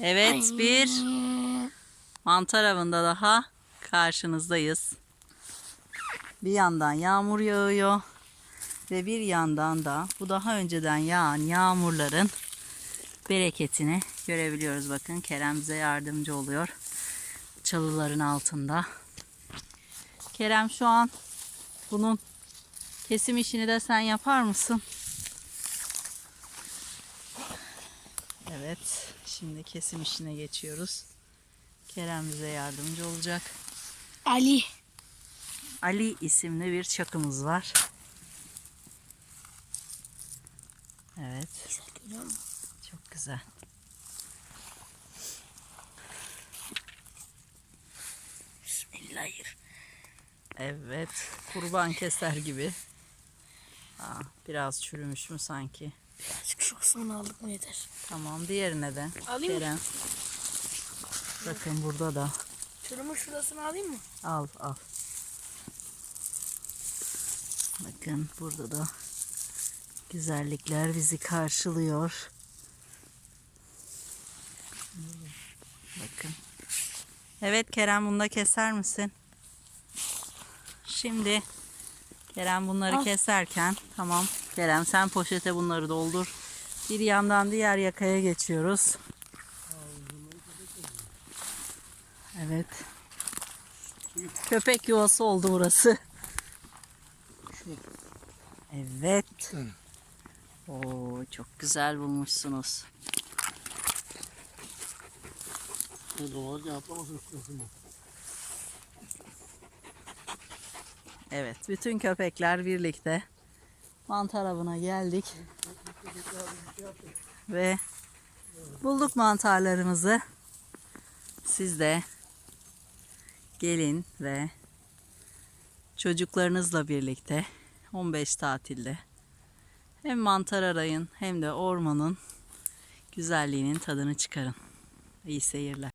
Evet bir mantar avında daha karşınızdayız. Bir yandan yağmur yağıyor ve bir yandan da bu daha önceden yağan yağmurların bereketini görebiliyoruz. Bakın Kerem bize yardımcı oluyor. Çalıların altında. Kerem şu an bunun kesim işini de sen yapar mısın? Evet. Şimdi kesim işine geçiyoruz. Kerem bize yardımcı olacak. Ali. Ali isimli bir çakımız var. Evet. Güzel görüyor musun? Çok güzel. Bismillahirrahmanirrahim. Evet. Kurban keser gibi. Aa, biraz çürümüş mü sanki? Birazcık şu kısmını aldık mı yeter. Tamam. Diğerine de. Alayım mı? Kerem. Bakın burada da. Şurumu şurasını alayım mı? Al al. Bakın burada da güzellikler bizi karşılıyor. Bakın. Evet Kerem bunu da keser misin? Şimdi Kerem bunları Al. keserken tamam Kerem sen poşete bunları doldur. Bir yandan diğer yakaya geçiyoruz. Evet. Köpek yuvası oldu burası. Evet. Oo çok güzel bulmuşsunuz. Evet, bütün köpekler birlikte mantar avına geldik. Ve bulduk mantarlarımızı. Siz de gelin ve çocuklarınızla birlikte 15 tatilde hem mantar arayın hem de ormanın güzelliğinin tadını çıkarın. İyi seyirler.